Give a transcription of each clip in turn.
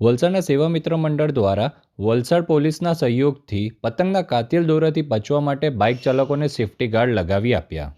વલસાડના સેવા મિત્ર મંડળ દ્વારા વલસાડ પોલીસના સહયોગથી પતંગના કાતિલ દોરાથી બચવા માટે બાઇક ચાલકોને સેફટી ગાર્ડ લગાવી આપ્યા.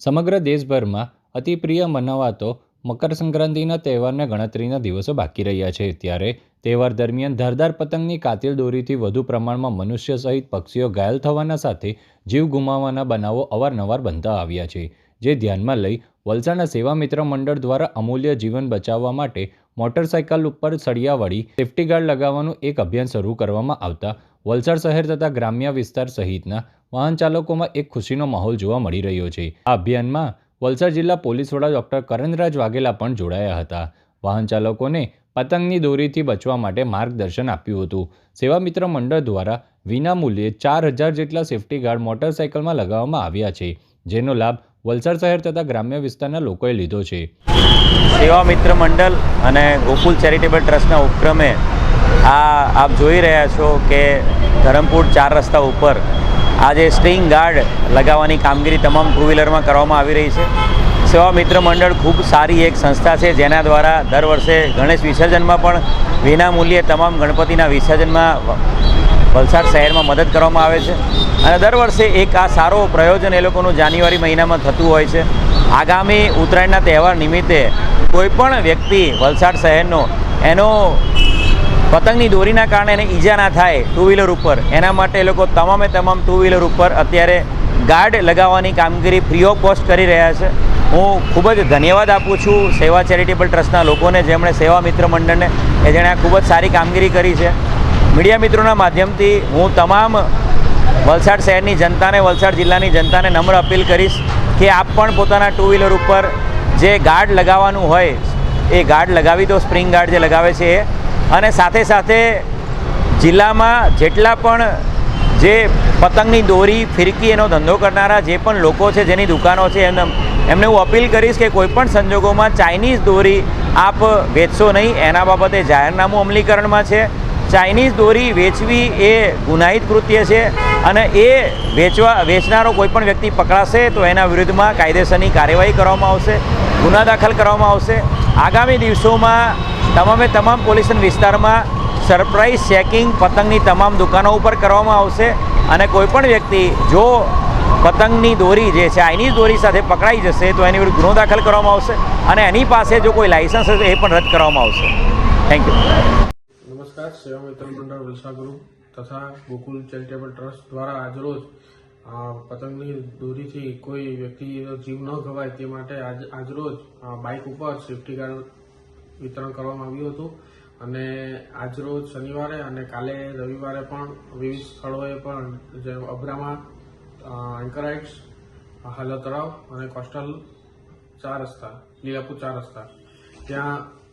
સમગ્ર દેશભરમાં અતિપ્રિય મનાવાતો મકર સંક્રાંતિના તહેવારને ગણતરીના દિવસો બાકી રહ્યા છે. ત્યારે તહેવાર દરમિયાન ધારદાર પતંગની કાતિલ દોરીથી વધુ પ્રમાણમાં મનુષ્ય સહિત પક્ષીઓ ઘાયલ થવાના સાથે જીવ ગુમાવવાના બનાવો અવારનવાર બનતા આવ્યા છે. જે ધ્યાનમાં લઈ વલસાડના સેવા મિત્ર મંડળ દ્વારા અમૂલ્ય જીવન બચાવવા માટે મોટરસાયકલ ઉપર સળિયા વળી સેફટી ગાર્ડ લગાવવાનું એક અભિયાન શરૂ કરવામાં આવતા વલસાડ શહેર તથા ગ્રામ્ય વિસ્તાર સહિતના વાહન ચાલકોમાં એક ખુશીનો માહોલ જોવા મળી રહ્યો છે. આ અભિયાનમાં વલસાડ જિલ્લા પોલીસ વડા ડોક્ટર કરણરાજ વાઘેલા પણ જોડાયા હતા. વાહન ચાલકોને પતંગની દોરીથી બચવા માટે માર્ગદર્શન આપ્યું હતું. સેવા મિત્ર મંડળ દ્વારા વિના મૂલ્યે ચાર હજાર જેટલા સેફટી ગાર્ડ મોટરસાયકલમાં લગાવવામાં આવ્યા છે, જેનો લાભ વલસાડ શહેર તથા ગ્રામ્ય વિસ્તારના લોકોએ લીધો છે. સેવા મિત્ર મંડળ અને ગોકુલ ચેરિટેબલ ટ્રસ્ટના ઉપક્રમે આ આપ જોઈ રહ્યા છો કે ધરમપુર ચાર રસ્તા ઉપર આજે સ્ટ્રિંગ ગાર્ડ લગાવવાની કામગીરી તમામ ટુ વ્હીલરમાં કરવામાં આવી રહી છે. સેવા મિત્ર મંડળ ખૂબ સારી એક સંસ્થા છે જેના દ્વારા દર વર્ષે ગણેશ વિસર્જનમાં પણ વિનામૂલ્યે તમામ ગણપતિના વિસર્જનમાં વલસાડ શહેરમાં મદદ કરવામાં આવે છે. અને દર વર્ષે એક આ સારો પ્રયોજન એ લોકોનું જાન્યુઆરી મહિનામાં થતું હોય છે. આગામી ઉત્તરાયણના તહેવાર નિમિત્તે કોઈ પણ વ્યક્તિ વલસાડ શહેરનો એનો પતંગની દોરીના કારણે એને ઈજા ના થાય ટુ વ્હીલર ઉપર, એના માટે એ લોકો તમામે તમામ ટુ વ્હીલર ઉપર અત્યારે ગાર્ડ લગાવવાની કામગીરી ફ્રી ઓફ કોસ્ટ કરી રહ્યા છે. હું ખૂબ જ ધન્યવાદ આપું છું સેવા ચેરિટેબલ ટ્રસ્ટના લોકોને, જેમણે સેવા મિત્ર મંડળને, એ જેણે આ ખૂબ જ સારી કામગીરી કરી છે. મીડિયા મિત્રોના માધ્યમથી હું તમામ વલસાડ શહેરની જનતાને, વલસાડ જિલ્લાની જનતાને નમ્ર અપીલ કરીશ કે આપ પણ પોતાના ટુ વ્હીલર ઉપર જે ગાર્ડ લગાવવાનું હોય, એ ગાર્ડ લગાવી દો સ્પ્રિંગ ગાર્ડ જે લગાવે છે એ. અને સાથે સાથે જિલ્લામાં જેટલા પણ જે પતંગની દોરી, ફિરકી એનો ધંધો કરનારા જે પણ લોકો છે, જેની દુકાનો છે એમને એમને હું અપીલ કરીશ કે કોઈપણ સંજોગોમાં ચાઇનીઝ દોરી આપ વેચશો નહીં. એના બાબતે જાહેરનામું અમલીકરણમાં છે. ચાઇનીઝ દોરી વેચવી એ ગુનાહિત કૃત્ય છે અને એ વેચવા, વેચનારો કોઈપણ વ્યક્તિ પકડાશે તો એના વિરુદ્ધમાં કાયદેસરની કાર્યવાહી કરવામાં આવશે, ગુના દાખલ કરવામાં આવશે. આગામી દિવસોમાં તમામે તમામ પોલીસ વિસ્તારમાં સરપ્રાઇઝ ચેકિંગ પતંગની તમામ દુકાનો ઉપર કરવામાં આવશે અને કોઈપણ વ્યક્તિ જો પતંગની દોરી, જે છે ચાઇનીઝ દોરી સાથે પકડાઈ જશે તો એની વિરુદ્ધ ગુનો દાખલ કરવામાં આવશે અને એની પાસે જો કોઈ લાઇસન્સ હશે એ પણ રદ કરવામાં આવશે. થેન્ક યુ નમસ્કાર. સેવા મિત્ર મંડળ વલસાડ ગ્રુપ તથા ગોકુલ ચેરિટેબલ ટ્રસ્ટ દ્વારા આજરોજ પતંગની દોરીથી કોઈ વ્યક્તિનો જીવ ન ઘવાય તે માટે આજ આજરોજ બાઇક ઉપર સેફટી ગાર્ડ વિતરણ કરવામાં આવ્યું હતું. અને આજરોજ શનિવારે અને કાલે રવિવારે પણ વિવિધ સ્થળોએ પણ જેમ અબ્રામા એન્કરાઇટ્સ હાલો તળાવ અને કોસ્ટલ ચાર રસ્તા, લીલાપુર ચાર રસ્તા, ત્યાં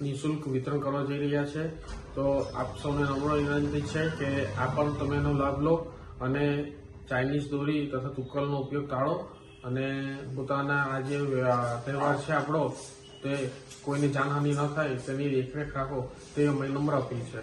નિઃશુલ્ક વિતરણ કરવા જઈ રહ્યા છે. તો આપ સૌને નમ્ર વિનંતી છે કે આ પણ તમે એનો લાભ લો અને ચાઇનીઝ દોરી તથા તુક્કલનો ઉપયોગ ટાળો અને પોતાના આ જે તહેવાર છે આપણો, તે કોઈની જાનહાનિ ન થાય, તેની દેખરેખ રાખો, તે અમે નમ્ર અપીલ છે.